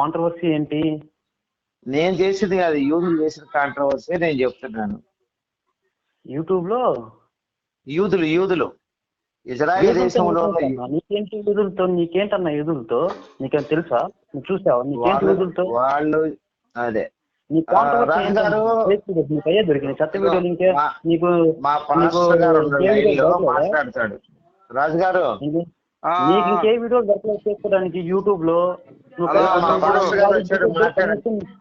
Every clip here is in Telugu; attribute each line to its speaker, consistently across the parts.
Speaker 1: కాంట్రవర్సీ ఏంటి?
Speaker 2: నేను చేసింది కాదు యూదులు చేసిన కాంట్రవర్సీ నేను చెప్తున్నాను.
Speaker 1: యూట్యూబ్లో
Speaker 2: యూదులు యూదులు. ఇజ్రాయెల్ దేశంలో?
Speaker 1: నీకేంటి యూదులతో? నీకేంటన్నా యూదులతో? నీకేం తెలుసా? నువ్వు చూసావా? నీకేంటి యూదులతో?
Speaker 2: వాళ్ళు అదే.
Speaker 1: నీ కాంట్రవర్సీ
Speaker 2: రాజు
Speaker 1: ఏంటన్నా?
Speaker 2: గారు-
Speaker 1: ఫేస్బుక్ నీకు అయ్యే దొరికినాయి. చెత్త వీడియోలు ఇంకే
Speaker 2: మా-
Speaker 1: నీకు
Speaker 2: పాస్టర్ గారు? మాట్లాడతాడు. రాజు గారు
Speaker 1: నీకు- ఇంకే వీడియోలు దొరకలేదు చేసుకోవడానికి యూట్యూబ్లో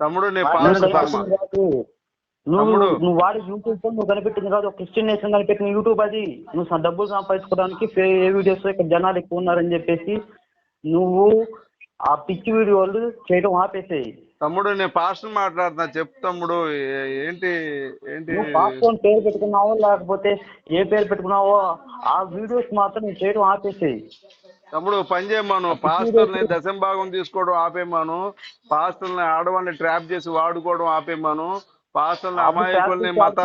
Speaker 3: తమ్ముడు.
Speaker 1: పాస్టర్ నువ్వు
Speaker 3: పాస్టర్
Speaker 2: నేను.
Speaker 1: నువ్వు వాడి యూట్యూబ్ నువ్వు కనిపెట్టింది కాదు ఒక క్రిస్టియన్ నేషన్ కనిపెట్టిన యూట్యూబ్ అది. నువ్వు డబ్బులు సంపాదించుకోవడానికి ఏ వీడియోస్ ఇక్కడ జనాలు ఎక్కువ ఉన్నారని చెప్పేసి నువ్వు ఆ పిచ్చి వీడియోలు చేయడం ఆపేసేయి.
Speaker 3: తమ్ముడు నేను పాస్టర్ మాట్లాడుతున్నా. చెప్పు తమ్ముడు. ఏంటి ఏంటి?
Speaker 1: పాస్పోర్ట్ పేరు పెట్టుకున్నావో? లేకపోతే ఏ పేరు పెట్టుకున్నావో ఆ వీడియోస్ మాత్రం నువ్వు చేయడం ఆపేసేయి.
Speaker 3: తమ్ముడు పని చేయమాను పాస్టర్ని దశంభాగం తీసుకోవడం ఆపేమాను పాస్టర్ని ఆడవాళ్ళని ట్రాప్ చేసి వాడుకోవడం ఆపేమాను పాస్టర్ని అమాయకుల్ని మత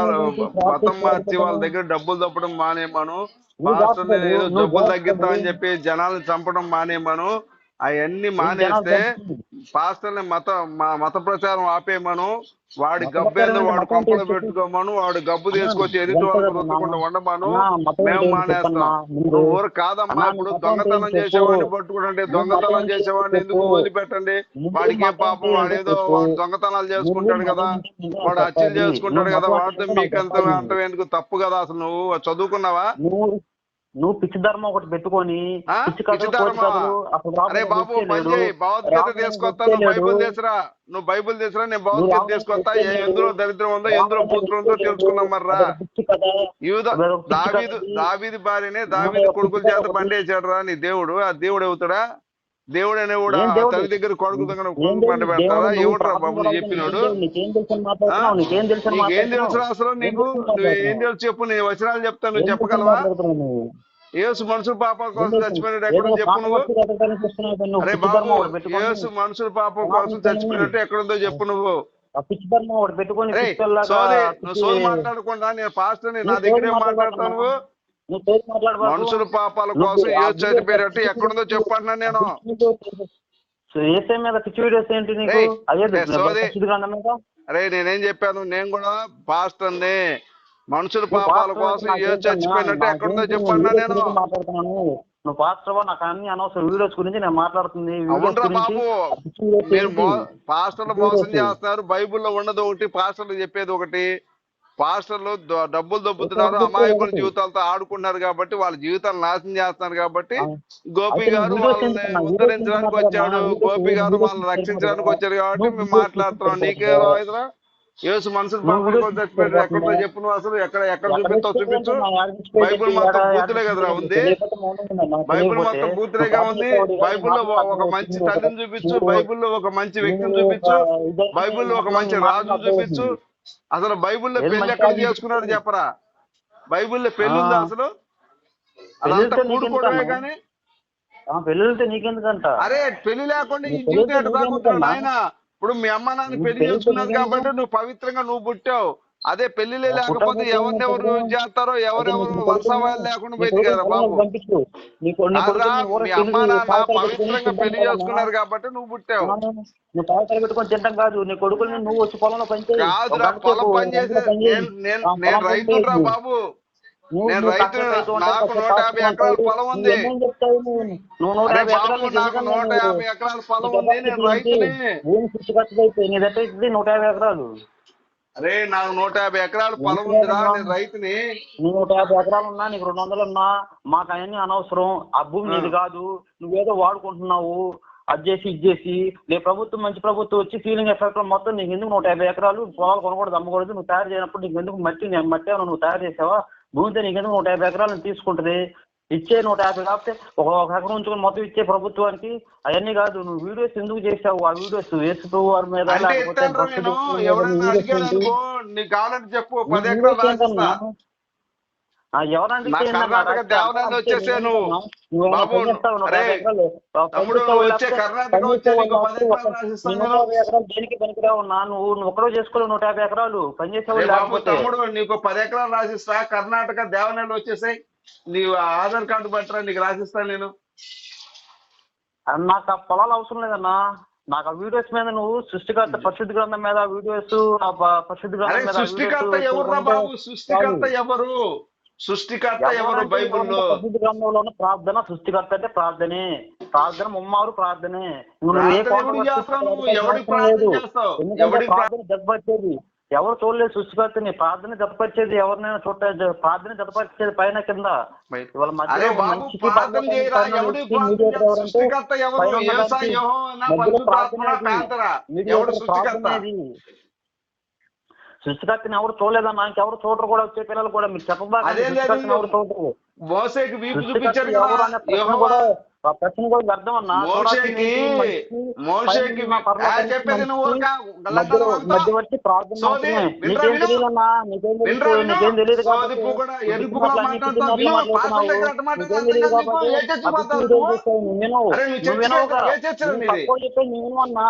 Speaker 3: మతం మార్చి వాళ్ళ. దగ్గర డబ్బులు తప్పడం మానేమాను పాస్టర్ని ఏదో డబ్బులు. తగ్గిస్తామని చెప్పి జనాలను చంపడం మానేమాను అవన్నీ మానేస్తే పాస్టర్ని మత మా- మత ప్రచారం ఆపేమను వాడి గబ్బేందో వాడు కంపలు? పెట్టుకోమను వాడు గబ్బు తీసుకొచ్చి ఎదుటి రుద్దకుండా ఉండమను మేము మానేస్తాం ఊరు కాదమ్మా ఇప్పుడు దొంగతనం చేసేవాడిని. పట్టుకుంటే
Speaker 1: నువ్వు
Speaker 3: దొంగతనం చేసేవాడిని ఎందుకు. వదిలిపెట్టండి వాడికి పాపం
Speaker 1: ఏంటి
Speaker 3: వాడు ఏదో
Speaker 1: చెప్పు.
Speaker 3: వాడు దొంగతనాలు చేసుకుంటాడు కదా వాడు హత్యలు. చేసుకుంటాడు కదా వాడితో
Speaker 1: ఏంటి
Speaker 3: మీకంత
Speaker 1: చెప్పాలి.
Speaker 3: అంటే ఎందుకు తప్పు కదా అసలు నువ్వు చదువుకున్నావా
Speaker 1: నువ్వు పిచ్చి ధర్మం ఒకటి పెట్టుకొని
Speaker 3: అరే బాబు భగవద్గీత తీసుకొస్తా నువ్వు బైబుల్
Speaker 1: లేడు.
Speaker 3: తీసురా నువ్వు బైబుల్ తీసురా నేను భగవద్గీత తీసుకొస్తా. ఎందులో దరిద్రం ఉందో ఎందులో పుత్రం ఉందో
Speaker 1: లేడు.
Speaker 3: మర్రా దావీదు. దావీది భార్యనే దావీదు కొడుకుల చేత. పండేశాడు రా నీ దేవుడు. ఆ దేవుడు అవుతాడా దేవుడు
Speaker 1: ఏం
Speaker 3: ఆ
Speaker 1: దేవుడు?
Speaker 3: తల్లి దగ్గర కొడుకు దగ్గర
Speaker 1: ఏం
Speaker 3: పంట? పెడతారా ఎవడురా బాబు. చెప్పినాడు
Speaker 1: నీకేం తెలుసు అని అని?
Speaker 3: అసలు నీకు
Speaker 1: ఏం తెలుసు అని
Speaker 3: ఏం చెప్పు నీ వచనాలు చెప్తా నువ్వు
Speaker 1: ఏం అని
Speaker 3: చెప్పగలవా? యేసు మనుషుల పాపం కోసం చచ్చిపోయినట్టు ఎక్కడ చెప్పు నువ్వు. అరే బాబు యేసు మనుషుల పాపం కోసం చచ్చిపోయినట్టు ఎక్కడుందో చెప్పు నువ్వు నువ్వు సోది మాట్లాడకుండా నేను పాస్టర్ నా దగ్గర ఏం. నువ్వు
Speaker 1: మాట్లాడబాకు.
Speaker 3: మనుషుల పాపాల కోసం ఏ
Speaker 1: పిచ్చి
Speaker 3: ఎక్కడుందో
Speaker 1: వీడియో
Speaker 3: చెప్పు అన్నా నేను.
Speaker 1: ఏసై మీద పిచ్చి వీడియోస్ ఏంటి నీకు?
Speaker 3: అరే నేనేం చెప్పాను? నేను కూడా పాస్టర్ని. మనుషుల పాపాల కోసం ఏ? చచ్చిపోయినట్టు ఎక్కడుందో
Speaker 1: వీడియోస్
Speaker 3: నేను.
Speaker 1: నువ్వు పాస్టర్ నాకు అన్ని అనవసరం. వీడియోస్ గురించి నేను మాట్లాడుతుంది.
Speaker 3: పాస్టర్లు మోసం చేస్తున్నారు. బైబిల్లో ఉన్నది ఒకటి పాస్టర్లు చెప్పేది ఒకటి. పాస్టర్లు డబ్బులు దొబ్బుతున్నారు అమాయకుల. జీవితాలతో ఆడుకుంటున్నారు కాబట్టి వాళ్ళ జీవితాలు నాశనం చేస్తున్నారు కాబట్టి. గోపి గారు వాళ్ళని ఉద్ధరించడానికి వచ్చాడు? గోపి గారు వాళ్ళని రక్షించడానికి వచ్చాడు కాబట్టి మేము మాట్లాడుతున్నాం నీకే? రాయిదరా యేసు మనుషులు
Speaker 1: నువ్వు
Speaker 3: పాపం
Speaker 1: వీడియోస్
Speaker 3: కోసం
Speaker 1: ఎందుకు
Speaker 3: చచ్చిపోయాడు ఎక్కడో
Speaker 1: మాట్లాడుతున్నావు?
Speaker 3: చెప్పు నువ్వు అసలు ఎక్కడ ఎక్కడ చూపిస్తావు
Speaker 1: చూపించు?
Speaker 3: చూపించు బైబిల్ మొత్తం బూతులే కదరా ఉంది బైబిల్ మొత్తం బూతులేగా ఉంది బైబిల్లో ఒక మంచి. తల్లిని చూపించు బైబిల్లో ఒక మంచి వ్యక్తిని చూపించు బైబిల్లో ఒక మంచి
Speaker 1: అర్థం
Speaker 3: చూపించు. అసలు బైబిల్లో
Speaker 1: పెళ్ళి
Speaker 3: ఎక్కడ చేసుకున్నాడు. చెప్పరా? బైబిల్లో పెళ్ళి ఉందా. అసలు? అదంతా కూడుకోవడమే? కానీ.
Speaker 1: నీకెందుకంట?
Speaker 3: అరే పెళ్ళి లేకుండా ఈ జీవితం ఎట్లా ఇప్పుడు మీ అమ్మ నాన్న పెళ్ళి
Speaker 1: నువ్వేం
Speaker 3: కాబట్టి నువ్వు పవిత్రంగా నువ్వు పుట్టావు. అదే
Speaker 1: పెళ్ళిలే
Speaker 3: లేకపోతే ఎవరినెవరు? చేస్తారో ఎవరెవరు వంశవాళ్ళు
Speaker 1: కొడుకుని-
Speaker 3: లేకుండా పోయింది కదా బాబు మీ అమ్మ నాన్న పవిత్రంగా
Speaker 1: పెళ్ళి?
Speaker 3: చేసుకున్నారు కాబట్టి నువ్వు పుట్టావు
Speaker 1: నువ్వు కాగితాలు పెట్టుకొని తింటాం కాదు నీ కొడుకుని నువ్వు వచ్చి పొలంలో పని చేయి. ఒక
Speaker 3: కాదురా
Speaker 1: గంట
Speaker 3: పొలం పని చేసే. నేను నేను రైతురా. బాబు నేను రైతు నాకు నూట యాభై ఎకరాల. పొలం ఉంది నాకు నూట? యాభై ఎకరాల పొలం ఉంది నేను? రైతుని
Speaker 1: భూమి ఖర్చు అయిపోయి నీ దగ్గర ఇది నూట యాభై ఎకరాలు
Speaker 3: అరే నాకు నూట యాభై ఎకరాల పొలం ఉందిరా నేను రైతుని.
Speaker 1: నూట యాభై ఎకరాలు ఉన్నా నీకు రెండు వందలు ఉన్నా మాకు అవన్నీ అనవసరం. ఆ భూమి నీది కాదు. నువ్వేదో వాడుకుంటున్నావు. అది చేసి ఇది చేసి నీ ప్రభుత్వం మంచి ప్రభుత్వం వచ్చి సీలింగ్ ఎఫెక్ట్ మొత్తం నీకు ఎందుకు నూట యాభై ఎకరాలు? పొలాలు కొనకూడదు అమ్మకూడదు నువ్వు తయారు చేయనప్పుడు నీకు ఎందుకు మట్టి నేను మట్టి నువ్వు తయారు చేసావా? భూమితో నీకు ఎందుకు నూట యాభై ఎకరాలను తీసుకుంటది? ఇచ్చే నూట యాభై కాకపోతే ఒక ఎకరం ఉంచుకొని మొత్తం ఇచ్చే ప్రభుత్వానికి అవన్నీ కాదు. నువ్వు వీడియోస్ ఎందుకు చేసావు ఆ వీడియోస్ వేస్తూ వారి మీద దేనికి పనికిరావు నా నువ్వు నువ్వు ఒక్కడో చేసుకోలేవు నూట యాభై ఎకరాలు. పని చేసావు
Speaker 3: అరే బాబు
Speaker 1: లేకపోతే
Speaker 3: తమ్ముడు నీకు పది ఎకరాలు రాసిస్తా. కర్ణాటక దేవనాలు వచ్చేసాయి. నీ ఆధార్ కార్డు పట్టరా నీకు రాసిస్తా నేను.
Speaker 1: నాకు ఆ పొలాలు అవసరం లేదన్నా. నాకు ఆ వీడియోస్ మీద నువ్వు సృష్టికర్త పరిశుద్ధ గ్రంథం మీద వీడియోస్ ఆ ప- పరిశుద్ధ
Speaker 3: అరే
Speaker 1: గ్రంథం మీద
Speaker 3: సృష్టికర్త బాబు? సృష్టికర్త ఎవరు? సృష్టికర్త ఎవరు బైబిల్లో?
Speaker 1: పరిశుద్ధ గ్రంథంలో ప్రార్థన సృష్టికర్త అంటే ప్రార్థనే. ప్రార్థన ముమ్మారు ప్రార్థనే. నువ్వు ఏ
Speaker 3: ప్రార్థన ఎవడు చేస్తావు
Speaker 1: అవసరం
Speaker 3: ప్రార్థన
Speaker 1: లేదు. ఎవరు చూడలేదు సృష్టికర్తని ప్రార్థన జతపరిచేది ఎవరినైనా చూడ ప్రార్థన జతపరిచేది పైన కింద. ఇవాళ మధ్యలో
Speaker 3: అరే
Speaker 1: ఒక
Speaker 3: బాబు
Speaker 1: మనిషికి
Speaker 3: ప్రార్థన
Speaker 1: పరలోకానికి
Speaker 3: చేయరా?
Speaker 1: పైన
Speaker 3: ఎవడు
Speaker 1: వ్యక్తి
Speaker 3: ప్రార్థన
Speaker 1: mediator
Speaker 3: చేస్తాడు?
Speaker 1: ఎవరంటే
Speaker 3: సృష్టికర్త ఎవరు? సృష్టికర్త
Speaker 1: ఇది. సృష్టికర్తని ఎవరు? చూడలేదన్నా ఇంకెవరు చూడరు కూడా? వచ్చే పిల్లలు కూడా మీరు? సృష్టికర్తని ఎవరు చూడరు? ఆ ప్రశ్న కూడా వ్యర్థం అన్నా.
Speaker 3: మోషేకి మోషేకి చెప్పేది నువ్వు.
Speaker 1: మధ్యవర్తి ప్రార్థన నీకేం తెలియదు నువ్వు?
Speaker 3: నువ్వు?
Speaker 1: అన్నా.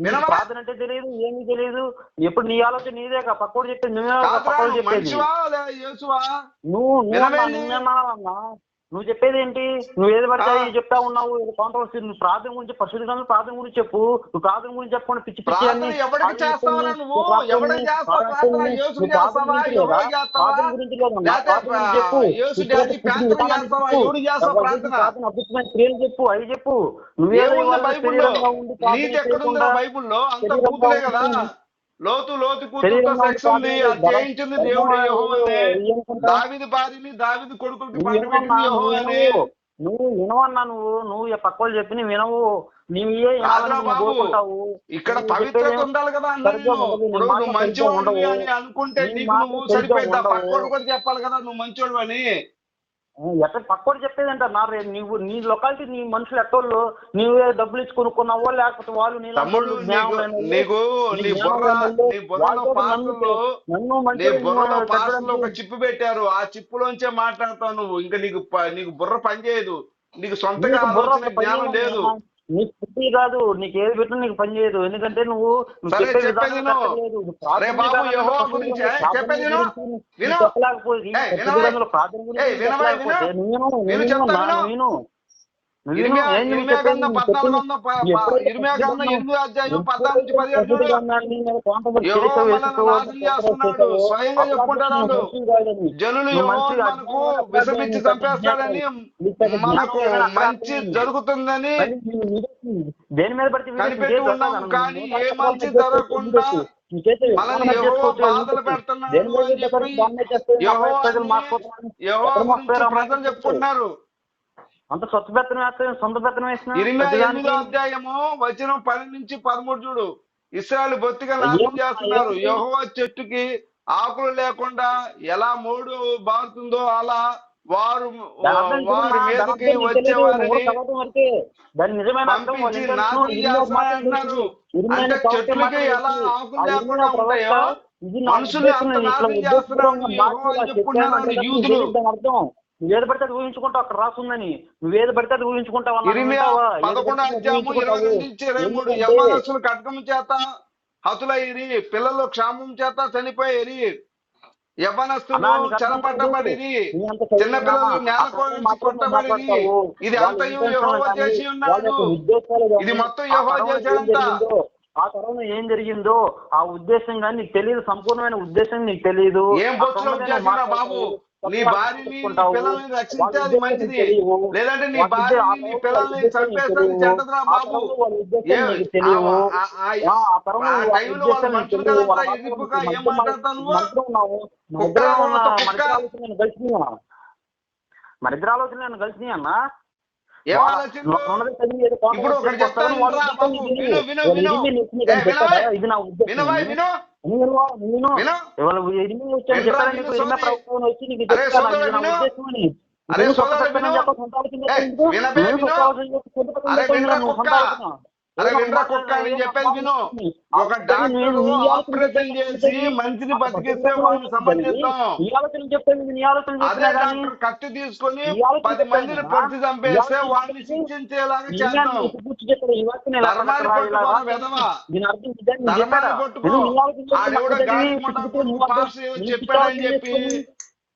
Speaker 1: నువ్వు? ప్రార్థన అంటే తెలియదు ఏమీ తెలియదు ఎప్పుడు నీ ఆలోచన నీదే పక్కోడు చెప్పేది నువ్వే పక్కోడు
Speaker 3: నువ్వు
Speaker 1: చెప్పేది నువ్వు? నువ్వేమన్నా నువ్వు చెప్పేది ఏంటి నువ్వు ఏది పడితే చెప్తా ఉన్నావు. కాంట్రవర్సీ నువ్వు ప్రార్థన గురించి పరిశుద్ధ గ్రంథం ప్రార్థన గురించి చెప్పు. నువ్వు ప్రార్థన గురించి చెప్పకుండా పిచ్చి పిచ్చి అద్భుతమైన క్రియలు చెప్పు. అవి చెప్పు. నువ్వేదో
Speaker 3: బైబుల్లో? బైబుల్లో? అంత కదా. లోతు లోతు కూతురుతో సెక్స్ ఉంది అది చేయించింది దేవుడు యెహోవానే? దావిది భార్యని దావిది కొడుకులకి
Speaker 1: నువ్వు
Speaker 3: పండు
Speaker 1: వినవన్నా,
Speaker 3: పెట్టింది
Speaker 1: నువ్వు
Speaker 3: యెహోవానే.
Speaker 1: నువ్వు వినవన్నా నువ్వు నువ్వు ఈ పక్క వాళ్ళు చెప్పి నువ్వు వినవు నీవు ఏ నువ్వు
Speaker 3: బాబు. ఇక్కడ పవిత్రత ఉండాలి కదా ఇప్పుడు నువ్వు
Speaker 1: ఉండవు.
Speaker 3: అని అనుకుంటే నీకు నువ్వు సరిపోయిందా. పక్కోడు కూడా చెప్పాలి కదా నువ్వు మంచోడు అని
Speaker 1: ఎట్లా పక్కోడు చెప్పేది అంట నా రే- నీవు నీ లొకాలిటీ నీ మనుషులు ఎట్టోళ్ళు నీవే డబ్బులు ఇచ్చి కొనుక్కున్నావో లేకపోతే వాళ్ళు నన్ను
Speaker 3: ఒక చిప్పు పెట్టారు. ఆ చిప్పులోంచే మాట్లాడతావు నువ్వు. ఇంకా నీకు నీకు బుర్ర పనిచేయదు. నీకు సొంతగా జ్ఞానం లేదు.
Speaker 1: నీకు బుద్ధి కాదు నీకు ఏది పెట్టినా నీకు పని చేయదు. ఎందుకంటే నువ్వు. చెప్పలేకపోతే
Speaker 3: ఏ, స్వయంగా చెప్పుకుంటాడు. జనులు మనకు చంపేస్తాడని మనకు మంచి జరుగుతుందని
Speaker 1: దేని మీద
Speaker 3: కనిపెట్టి ఉన్నాం. కానీ ఏ మంచి జరగకుండా?
Speaker 1: ప్రజలు
Speaker 3: చెప్పుకుంటున్నారు
Speaker 1: అంత స్వచ్ఛ బెత్తనం వేస్తే సొంత బెత్తనం వేసిన
Speaker 3: అధ్యాయము? వచనం పది నుంచి పదమూడు చూడు. ఇస్రాయల్ బొత్తిగా నాశనం చేస్తున్నారు. యెహోవా చెట్టుకి ఆకులు లేకుండా ఎలా మూడు బారుతుందో అలా వారు వారి మీదకి వచ్చేవారని.
Speaker 1: దాని
Speaker 3: పంపించి నాశనం చేస్తున్నారు అంటే చెట్లకి
Speaker 1: మాత్రం
Speaker 3: ఎలా. ఆకులు లేకుండా ఉంటాయో, మనుషుల్ని అంత నాశనం
Speaker 1: నీకు
Speaker 3: యూదులు.
Speaker 1: నువ్వేది పడితే అది ఊహించుకుంటావు అక్కడ రాసుందని. నువ్వేది పడితే అది ఊహించుకుంటావు
Speaker 3: పదకొండు అధ్యాయము ఇరవై నుంచి ఇరవై మూడు చేత హతులైరి పిల్లలు క్షామం చేత చిన్న పిల్లలు
Speaker 1: మాట్లాడతావు.
Speaker 3: ఇది అంతయు యెహోవా చేసి ఉన్నాడు. మొత్తం
Speaker 1: ఆ
Speaker 3: యెహోవా
Speaker 1: తరంలో ఏం
Speaker 3: చేశాడంట.
Speaker 1: జరిగిందో, ఆ తరంలో ఏం జరిగిందో ఆ ఉద్దేశం కానీ నీకు తెలియదు సంపూర్ణమైన ఉద్దేశం నీకు తెలియదు.
Speaker 3: ఏం బాబు? నీ భార్యని. పిల్లల్ని రక్షించేది
Speaker 1: ఉద్దేశం
Speaker 3: మంచిది. లేదంటే నీ భార్యని నీ పిల్లల్ని చంపేస్తుంది
Speaker 1: తెలియదు.
Speaker 3: చెడ్డదిరా బాబు. ఆ- టైంలో వాళ్ళ మనుషులు ఏం
Speaker 1: ఇద్దరు ఆలోచనలు నేను కలిసినాయి అన్న
Speaker 3: ఇప్పుడు ఒకటి చెప్తాను?
Speaker 1: ఇది నా ఉద్దేశం.
Speaker 3: వినవా విను
Speaker 1: విను, విను.
Speaker 3: విను.
Speaker 1: ఇవాళ ఇరిమి వచ్చాను
Speaker 3: విను,
Speaker 1: నీకు
Speaker 3: సోదరి.
Speaker 1: ప్రభుత్వం వచ్చి నీకు
Speaker 3: అరే,
Speaker 1: చెప్తారా?
Speaker 3: సోదరి,
Speaker 1: ఇది నా
Speaker 3: విను.
Speaker 1: ఉద్దేశం అని.
Speaker 3: అరే,
Speaker 1: సొంత
Speaker 3: సోదరి,
Speaker 1: పెత్తనం
Speaker 3: విను.
Speaker 1: చెప్ప, సొంత
Speaker 3: కుక్క.
Speaker 1: ఏదో
Speaker 3: చెప్పేది విను. ఒక డాక్టర్ ఆపరేషన్ చేసి మంచిని బతికిస్తే
Speaker 1: పెద్దలు
Speaker 3: వాడిని
Speaker 1: చెప్పేది
Speaker 3: సంబంధిస్తాం
Speaker 1: నీ ఆలోచన చెప్పేది నీ ఆలోచన
Speaker 3: అదే
Speaker 1: చెప్పినా కానీ
Speaker 3: డాక్టర్ కత్తి తీసుకొని పది మందిని పొడిచి. చంపేస్తే వాడిని శిక్షించేలాగా ధర్మాన్ని వెధవా.
Speaker 1: అని
Speaker 3: ధర్మాన్ని ఆడెవడో చెప్పాడని చెప్పి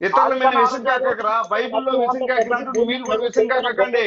Speaker 3: ఇతరుల మీద
Speaker 1: ఆలోచన
Speaker 3: విసిరికాకరా బైబిల్లో విసిరికాకినట్టు మీరు కూడా విసిరికాకండి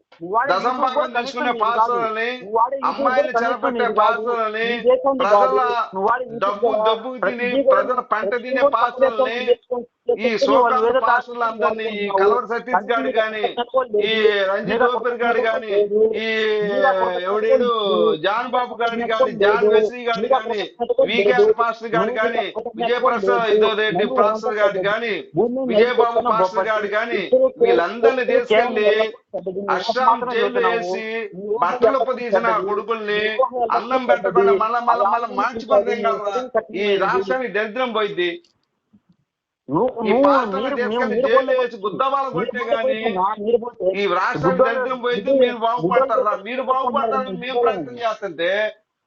Speaker 1: దశంభాగం కలుసుకునే పాత్రలని
Speaker 3: అమ్మాయిలు చెరపట్టే
Speaker 1: పాత్రలని
Speaker 3: ప్రజల డబ్బు డబ్బు తిని ప్రజల పంట తినే
Speaker 1: పాత్రలని
Speaker 3: ఈ సోకాల్ అందరినీ ఈ కలవర సతీష్ గాడు గాని ఈ రంజిత్ ఓపర్ గాడు గాని ఈ ఎవడేడు జాన్ బాబు గాడి గాని జాన్ వెస్లీ గాడి గాని వికేఎస్ పాస్టర్ గాడు గాని విజయప్రసాద్ ఇదో రెడ్డి పాస్టర్ గాడు గాని విజయబాబు పాస్టర్ గాడు గాని వీళ్ళందరినీ తీసుకెళ్ళి అష్టాం జైలు వేసి బట్టలు తీసిన కొడుకుల్ని అన్నం పెట్టకుండా మళ్ళా మళ్ళా మళ్ళా మార్చుకొని తింగలరా ఈ రాష్ట్రానికి దరిద్రం పోయింది
Speaker 1: మీరు
Speaker 3: బాగుపడతారు? మీరు బాగుపడతారని మేము ప్రయత్నం చేస్తుంటే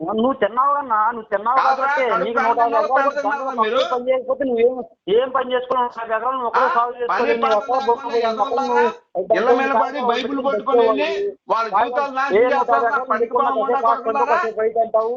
Speaker 1: నువ్వు తిన్నావు కన్నా నువ్వు తిన్నావు కాబట్టి నీకు నూట పని ఏం పని చేసుకుని సాగు బయట అంటావు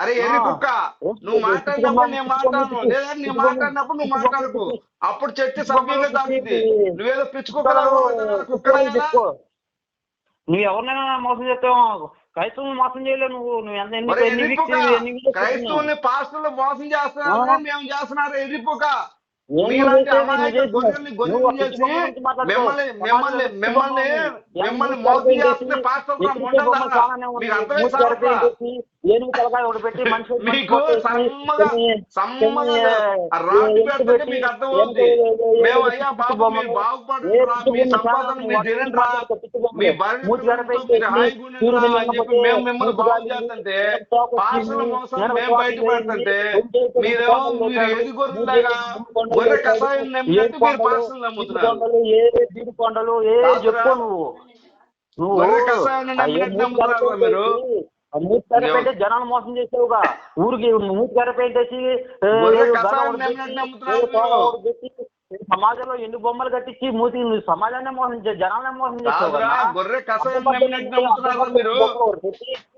Speaker 3: అరే ఎర్రి కుక్క నువ్వు మాట్లాడినప్పుడు నేను మాట్లాడను. లేదా నేను మాట్లాడినప్పుడు నువ్వు మాట్లాడకు. అప్పుడు చెట్టు సభ్యంగా తాగింది నువ్వేదో పిచ్చుకోగలవు
Speaker 1: నువ్వు ఎవరినైనా మోసం చేస్తావు. క్రైస్తవుని మోసం చేయలేవు నువ్వు. నువ్వు
Speaker 3: క్రైస్తవుని పాస్టర్లు మోసం
Speaker 1: చేస్తున్నావు
Speaker 3: మేము చేస్తున్నారు ఎర్రిపుక మిమ్మల్ని మిమ్మల్ని మిమ్మల్ని మిమ్మల్ని మోసం చేస్తుంటే పాస్టర్
Speaker 1: ఏనుగు తలకాయ ఒకటి పెట్టి మనిషి
Speaker 3: మీకు సమ్మగా సమ్మగా పెడితే మీకు అర్థం అవుతుంది మేము అయ్యా బాబు మీరు బాగుపడుతురా మీ సంపాదన మీరు తినండిరా మీ భార్య మీరు హాయిగా ఉండండిరా అని చెప్పి మేము మిమ్మల్ని బాగు చేస్తుంటే పార్సల్ మోసం మేము బయట పెడుతుంటే మీరేమో మీరు ఏది గొర్రెలాగా గొర్రె కషాయం నమ్మినట్టు మీరు పార్సల్ నమ్ముతున్నారు
Speaker 1: ఏ. చెప్పు నువ్వు నువ్వు
Speaker 3: గొర్రె నమ్మినట్టు నమ్ముతున్నారా మీరు?
Speaker 1: జనాలు మోసం చేసేవుగా. ఊరికి మూతి గారి పెట్టేసి సమాజంలో ఎన్ని బొమ్మలు కట్టించి మూతి సమాజాన్ని మోసం జనాలనే మోసం చేస్తావు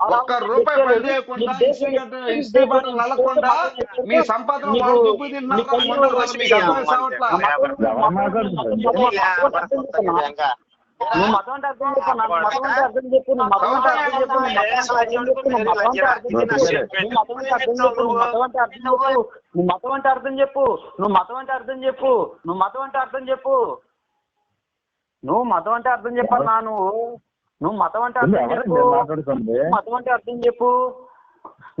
Speaker 3: ఒక్క రూపాయి పని చేయకుండా మీ సంపాదన
Speaker 1: నువ్వు మతం అంటే అర్థం చెప్పు మతం అర్థం చెప్పు అర్థం చెప్పు మతం అంటే అర్థం నువ్వు మతం అంటే అర్థం చెప్పు నువ్వు మతం అంటే అర్థం చెప్పు నువ్వు మతం అంటే అర్థం చెప్పు నువ్వు మతం అంటే అర్థం చెప్పు నువ్వు మతం అంటే అర్థం చెప్పన్నా నువ్వు నువ్వు మతం అంటే మతం అంటే అర్థం చెప్పు.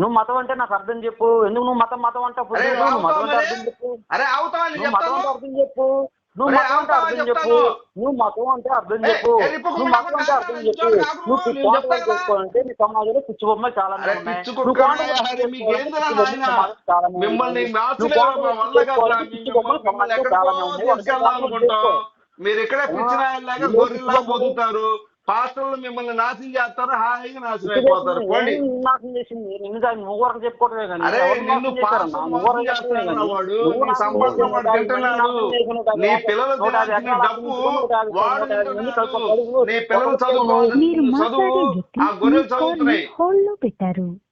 Speaker 1: నువ్వు మతం అంటే నాకు అర్థం చెప్పు. ఎందుకు నువ్వు మతం మతం అంటే నువ్వు మతం అంటే అర్థం చెప్పు. నువ్వు మతం అంటే అర్థం చెప్పు. నువ్వు మతం అంటే అర్థం చెప్పు. నువ్వు? మతం అంటే అర్థం చెప్పు. నువ్వు మతం అంటే అర్థం చెప్పు. నువ్వు పిచ్చుకోవాలంటే నీ సమాజంలో పిచ్చి బొమ్మ చాలా
Speaker 3: పిచ్చి
Speaker 1: చాలా
Speaker 3: మీరు ఇక్కడే పిచ్చిన గొర్రెల్లా పాస్టర్లు మిమ్మల్ని నాశనం చేస్తారు హాయిగా నాశనం అయిపోతారు.
Speaker 1: నాశనం చేసింది? నిన్ను నువ్వు కానీ
Speaker 3: అరే నిన్ను. వాడు నీ సంపాదన వాడు తింటున్నాడు. నీ పిల్లలు తినాల్సిన డబ్బు వాడు నీ పిల్లలు చదువు.
Speaker 4: వ్యక్తి
Speaker 3: ఆ గొర్రెలు చదువుతున్నాయి.
Speaker 4: పెట్టారు.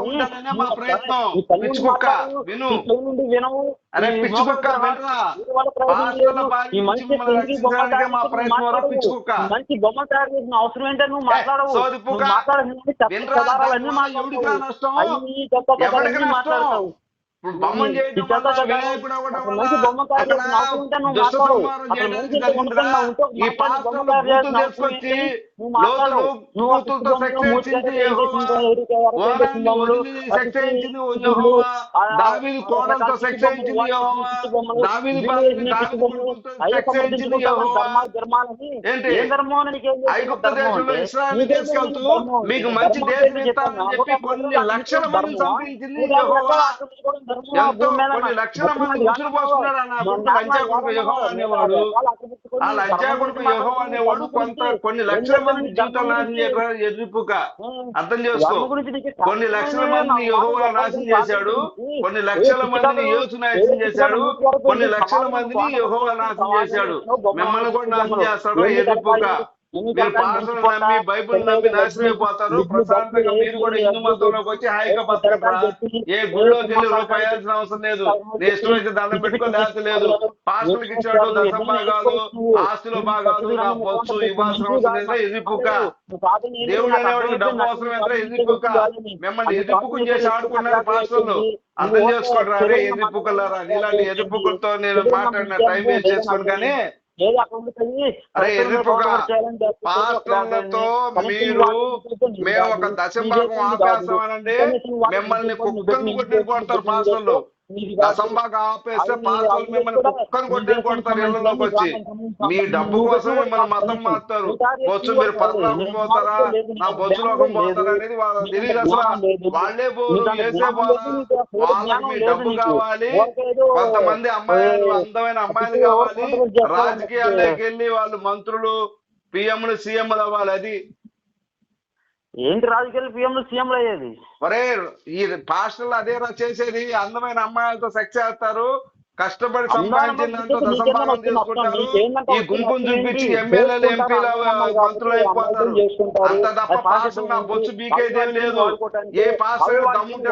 Speaker 3: బాగుండాలనే మా ప్రయత్నం. పిచ్చి కుక్క, విను. అరే పిచ్చి కుక్క మా ప్రయత్నం
Speaker 1: మాట్లాడవు.
Speaker 3: పిచ్చి కుక్క.
Speaker 1: మనిషి బొమ్మ తయారు చేసిన అవసరం ఏంటంటే నువ్వు మాట్లాడవు మాట్లాడతావు.
Speaker 3: నష్టం? ఎవరికి నష్టం? ఇప్పుడు బొమ్మను చేయడం
Speaker 1: ఈ
Speaker 3: తీసుకొచ్చి. లోతులు దావీదు కోడలతో దావీదు ఏంటి? ఐగుప్తు దేశంలో? ఇస్రాయల్ తీసుకెళ్తూ? మీకు మంచి దేశం ఇస్తానని. చెప్పి కొన్ని లక్షల? ఎంతో కొన్ని లక్షల మంది ఉసురు పోసుకున్నాడు లంచా కొడుకు అనేవాడు. ఆ లంచా కొడుకు యెహోవా అనేవాడు కొంత కొన్ని లక్షల మంది జీవితాలు నాశనం చేయడం ఎదురుపుక అర్థం చేసుకో. కొన్ని లక్షల మందిని యెహోవా నాశనం చేశాడు. కొన్ని లక్షల మందిని యేసు నాశనం చేశాడు. కొన్ని లక్షల మందిని యెహోవా నాశనం చేశాడు. మిమ్మల్ని కూడా నాశనం చేస్తాడు ఎదురుపుక బైబిల్ నమ్మి నాశనం అయిపోతారు ప్రశాంతంగా మీరు కూడా హిందూ మతంలోకి వచ్చి హాయిగా బతకండిరా ఏ గుళ్ళోకి వెళ్ళి అవసరం లేదు. నీ ఇష్టం అయితే దండం పెట్టుకొని లేకపోతే లేదు. పాస్టర్కి ఇచ్చాడు దశ భాగాలు ఆస్తుల భాగాలు నా బొచ్చు ఇవ్వాల్సిన అవసరం లేదా. ఎదిపుక దేవుడు అనేవాడికి డబ్బు అవసరం ఎంత ఎదిపుక మిమ్మల్ని ఎదిపుకు చేసి ఆడుకున్నారు పాస్టర్లు? అర్థం చేసుకోండి రే ఎదిపుకలారా ఇలాంటి ఎదిపుకులతో నేను మాట్లాడిన టైం వేస్ట్ చేసుకోను కానీ మేము ఒక దశంభాగం ఆపేస్తామనండి మిమ్మల్ని కుక్కను కొట్టి కొడతారు పాస్టర్లు దశంభాగం ఆపేస్తే పాస్టర్లు మిమ్మల్ని కుక్కను కొట్టి కొడతారు ఇళ్ళలోకి వచ్చి. మీ డబ్బు కోసం మిమ్మల్ని మతం మారుతారు. బొచ్చు మీరు పరలోకం పోతారా నా బొచ్చు లోకం పోతారా అనేది వాళ్ళకి తెలియదు అసలు. వాళ్ళే వేసే వాళ్ళకి మీ డబ్బు కావాలి. కొంతమంది అమ్మాయిలు అందమైన అమ్మాయిలు కావాలి. రాజకీయాల్లోకి వెళ్ళి వాళ్ళు మంత్రులు పిఎంలు సీఎంలు అవ్వాలి అది.
Speaker 1: ఏంటి రాజకీయాలు? పిఎంలు సీఎంలు అయ్యేది?
Speaker 3: మరే ఈ పాస్టర్లు అదేరా చేసేది. అందమైన అమ్మాయిలతో సెక్స్ చేస్తారు. కష్టపడి సంపాదించిన దాంట్లో దశంభాగం తీసుకుంటారు ఈ గుంపును చూపించి ఎమ్మెల్యేలు ఎంపీల మంత్రులు అయిపోతారు అంత తప్ప నా బొచ్చు బీకేదేం లేదు. ఏ పాస్టర్ దమ్ముంటే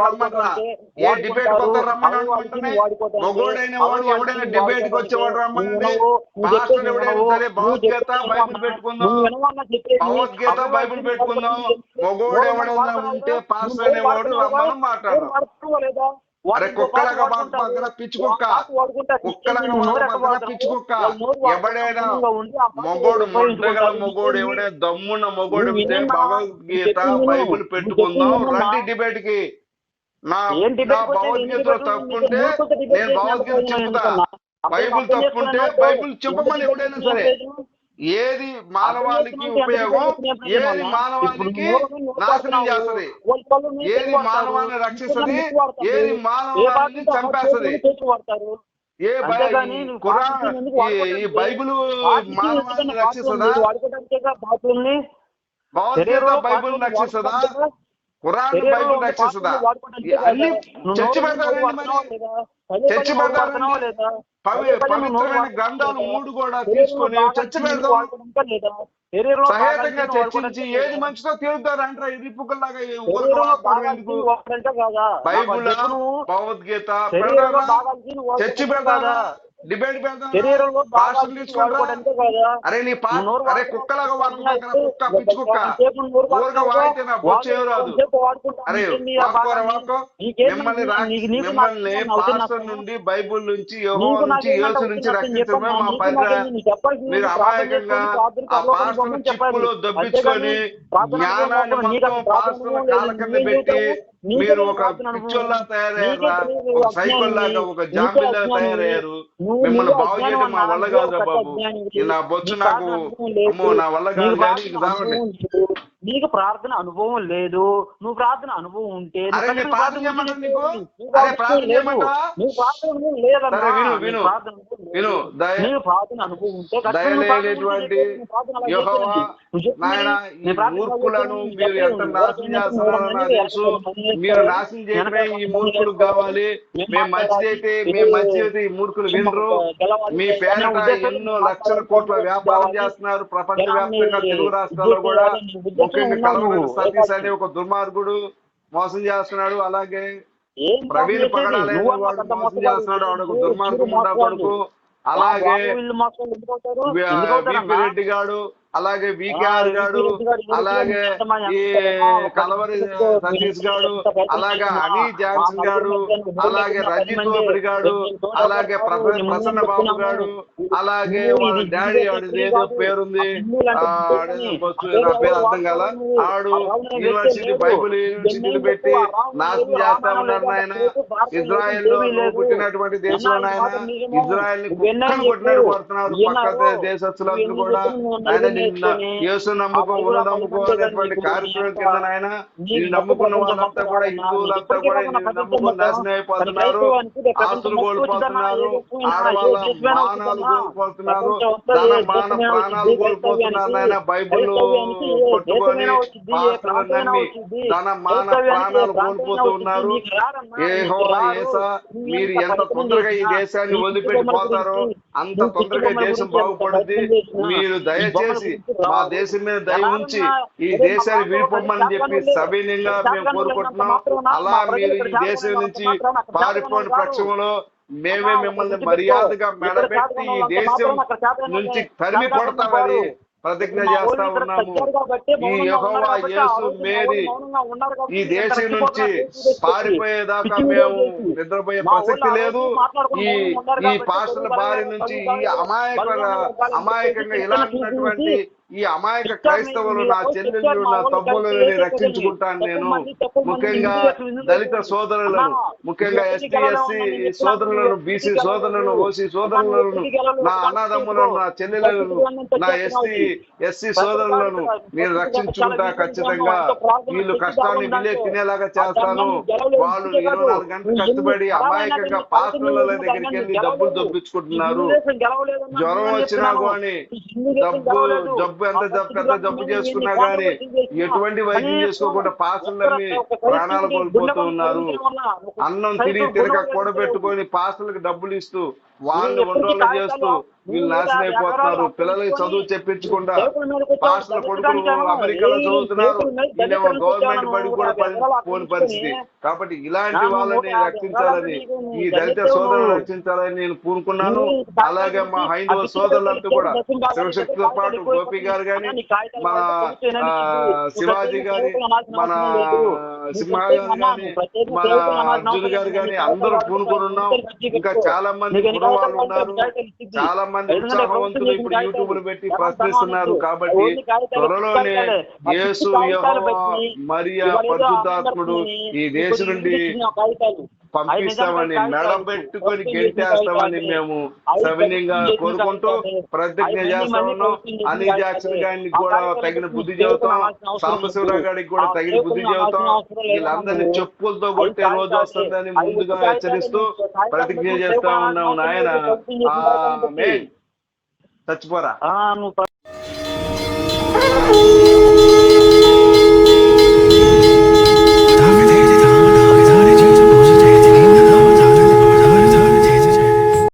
Speaker 3: ఏ డిబేట్ కొత్త రమ్మని మొగోడైన వాడు ఎవడైనా డిబేట్కి వచ్చేవాడు రమ్మనండి పాస్టర్ ఎవడైనా సరే భగవద్గీత బైబిల్ పెట్టుకుందాం. భగవద్గీత బైబిల్ పెట్టుకుందాం. మొగోడు ఎవడైనా ఉంటే పాస్టర్ అనేవాడు రమ్మని మాట్లాడదాం ఎవడైనా మొగోడు మొండగల మొగోడు ఎవడైనా దమ్మున్న మొగోడు భగవద్గీత బైబిల్ పెట్టుకుందాం. రండి డిబేట్కి నా నా భగవద్గీతలో తప్పుంటే నేను భగవద్గీత చెప్తా. బైబిల్ తప్పుంటే బైబిల్ చెప్పమని ఎవడైనా సరే. ఏది మానవాళికి ఉపయోగం? ఏది మానవాళికి నాశనం చేస్తుంది? ఏది మానవాన్ని రక్షిస్తుంది? ఏది మానవాన్ని చంపేస్తుంది? ఏ ఈ బైబిల్ మానవాన్ని రక్షిస్తుందా? భగవద్గీత బైబిల్ రక్షిస్తుందా? ఖురాన్ బైబిల్ రక్షిస్తుందా అన్ని పవిత్రమైన గ్రంథాలు మూడు కూడా తీసుకొని చర్చి సహేతంగా చర్చించి ఏది మంచిదో తేలుతారంటారా? ఇది ఇప్పుకల్లాగా ఎందుకు? బైబుల్ భగవద్గీత చర్చి పెడతారా డిబేట్ పాస్టర్ అరే నీ అరే. కుక్కలాగా కుక్క పిచ్చి కుక్క ఊరగా? వాడితే నా బొచ్చు రాదు? అరే వాడుకోరా? వాడుకో మిమ్మల్ని మిమ్మల్ని పాస్టర్. నుండి బైబుల్ నుంచి
Speaker 1: నీకు
Speaker 3: నుంచి యేసు నుంచి రక్షించడమే. మా
Speaker 1: చెప్పాల్సింది
Speaker 3: మీరు అమాయకంగా ఆ పాస్టర్
Speaker 1: చెప్పాలి.
Speaker 3: దొబ్బించుకొని జ్ఞానాన్ని మొత్తం. కాళ్ళ కింద పెట్టి మీరు ఒక. పిచ్చోల్లా తయారయ్యారా ఒక. సైకోల్లాగా ఒక
Speaker 1: అజ్ఞాని.
Speaker 3: తయారయ్యారు మిమ్మల్ని బాగు చేయడం మా వల్ల. కాదు బాబు నా బొచ్చు
Speaker 1: నీకు.
Speaker 3: అమ్మో నా వల్ల కాదు కానీ
Speaker 1: నీకు ప్రార్థన అనుభవం లేదు నువ్వు ప్రార్థన అనుభవం ఉంటే నువ్వు
Speaker 3: అరే నీ
Speaker 1: ఖచ్చితంగా
Speaker 3: ప్రార్థన
Speaker 1: అనుభవం ఉంటే మరి.
Speaker 3: నాశనం చేయడమే ఈ మూర్ఖులు కావాలి. మేము మూర్ఖులు వినరు. మీ పేరట ఎన్నో లక్షల కోట్ల వ్యాపారం చేస్తున్నారు. ప్రపంచవ్యాప్తంగా తెలుగు రాష్ట్రాల్లో కూడా సతీష్ అనే ఒక దుర్మార్గుడు మోసం చేస్తున్నాడు అలాగే ప్రవీణ్? పగడాలే మోసం. చేస్తున్నాడు ఒక దుర్మార్గం కొడుకు అలాగే? రెడ్డి గాడు అలాగే వికేఆర్ గాడు అలాగే ఈ కలవరి సతీష్ గాడు అలాగే హనీ జాన్సన్ గాడు అలాగే రంజిత్ గోపిడి గాడు అలాగే ప్ర- ప్రసన్న బాబు గాడు అలాగే వాళ్ళ డాడీ ఏదో పేరుంది నా పేరు అర్థం కాల? ఆడు యూనివర్సిటీ బైబుల్ యూనివర్సిటీలు పెట్టి నాశనం చేస్తా ఉన్నారు నాయన. ఇజ్రాయెల్లో పుట్టినటువంటి దేశంలో నాయన ఇజ్రాయెల్ని కొట్టినట్టు కొడుతున్నారు పక్క దేశస్తులందరూ కూడా. ఆయన నిన్న యేసు కార్యక్రమం కింద నాయన నిన్ను నమ్ముకున్న వాళ్ళంతా కూడా హిందువులంతా కూడా నిన్ను నమ్ముకుని నాశనం అయిపోతున్నారు. ఆస్తులు కోల్పోతున్నారు. ఆడవాళ్ళ మానాలు కోల్పోతున్నారు. ధన మాన ప్రాణాలు కోల్పోతున్నారు నాయన. బైబుల్ కొట్టుకొని పాత్రలు నమ్మి ధన మాన ప్రాణాలు కోల్పోతూ ఉన్నారు ఏహోవా ఏసా మీరు ఎంత తొందరగా ఈ దేశాన్ని వదిలిపెట్టి పోతారో అంత తొందరగా దేశం బాగుపడుద్ది మీరు దయచేసి మా దేశం మీద దయ ఉంచి ఈ దేశాన్ని విడిపోమని చెప్పి సవినీయంగా మేము కోరుకుంటున్నాం. అలా మీరు ఈ దేశం నుంచి పారిపోయిన పక్షంలో మేమే మిమ్మల్ని మర్యాదగా మెడబెట్టి ఈ దేశం నుంచి తరిమి కొడతామని ప్రతిజ్ఞ చేస్తా ఉన్నాము. ఈ యెహోవా యేసు మేరీ ఈ దేశం నుంచి పారిపోయేదాకా మేము నిద్రపోయే ప్రసక్తి లేదు. ఈ ఈ పాస్టర్ల బారి నుంచి ఈ అమాయక అమాయకంగా ఇలాంటినటువంటి ఈ అమాయక క్రైస్తవులు నా చెల్లెళ్ళు నా తమ్ములని రక్షించుకుంటాను నేను ముఖ్యంగా దళిత సోదరులను ముఖ్యంగా ఎస్టీ ఎస్సీ సోదరులను బీసీ సోదరులను ఓసీ సోదరులను నా అన్నదమ్ములను నా చెల్లెలను నా ఎస్టీ ఎస్సీ సోదరులను నేను రక్షించుకుంటా ఖచ్చితంగా వీళ్ళు కష్టాన్ని వీళ్ళే తినేలాగా చేస్తాను వాళ్ళు ఇరవై నాలుగు గంటలు కష్టపడి అమాయకంగా పాత్రల దగ్గరికి వెళ్ళి డబ్బులు దొబ్బించుకుంటున్నారు జ్వరం వచ్చినా కానీ జబ్బు జబ్బు ఎంత పెద్ద జబ్బు చేసుకున్నా గానీ ఎటువంటి వైద్యం చేసుకోకుండా పాసులన్నీ ప్రాణాలు కోల్పోతూ ఉన్నారు. అన్నం తిరిగి తిరగ కూడబెట్టుకొని పాసులకు డబ్బులు ఇస్తూ వాళ్ళు వండోళ్ళు చేస్తూ వీళ్ళు నాశనం అయిపోతున్నారు. పిల్లలకి చదువు చెప్పించకుండా పాస్టర్ల కొడుకులు అమెరికాలో చదువుతున్నారు. వీళ్ళేమో గవర్నమెంట్ బడి కూడా పని- పరిస్థితి. కాబట్టి ఇలాంటి వాళ్ళని రక్షించాలని ఈ దళిత సోదరులను రక్షించాలని నేను పూనుకున్నాను. అలాగే మా హైందవ సోదరులంతా కూడా శివశక్తితో పాటు గోపి గారు గాని మన శివాజీ గారి మన సింహ గారు గాని మన అర్జున్ గారు గాని అందరూ పూనుకొని ఉన్నాం. ఇంకా చాలా మంది కుర్రవాళ్ళు ఉన్నారు. చాలా మంది ఉత్సాహవంతులు ఇప్పుడు యూట్యూబ్లో పెట్టి ప్రశ్నిస్తున్నారు కాబట్టి త్వరలోనే యేసు మరియా పరిశుద్ధాత్ముడు ఈ దేశం నుండి పంపిస్తామని మెడ పెట్టుకొని గెంటేస్తామని మేము సవినయంగా కోరుకుంటూ ప్రతిజ్ఞ చేస్తా ఉన్నాం. అనిల్ జాక్సన్ గారిని కూడా తగిన బుద్ధి చెబుతాం సాంబశివరావు గారికి కూడా తగిన బుద్ధి చెబుతాం వీళ్ళందరినీ చెప్పులతో కొట్టే రోజు వస్తుందని ముందుగా హెచ్చరిస్తూ ప్రతిజ్ఞ చేస్తా ఉన్నాం. నాయన. చచ్చిపోరా.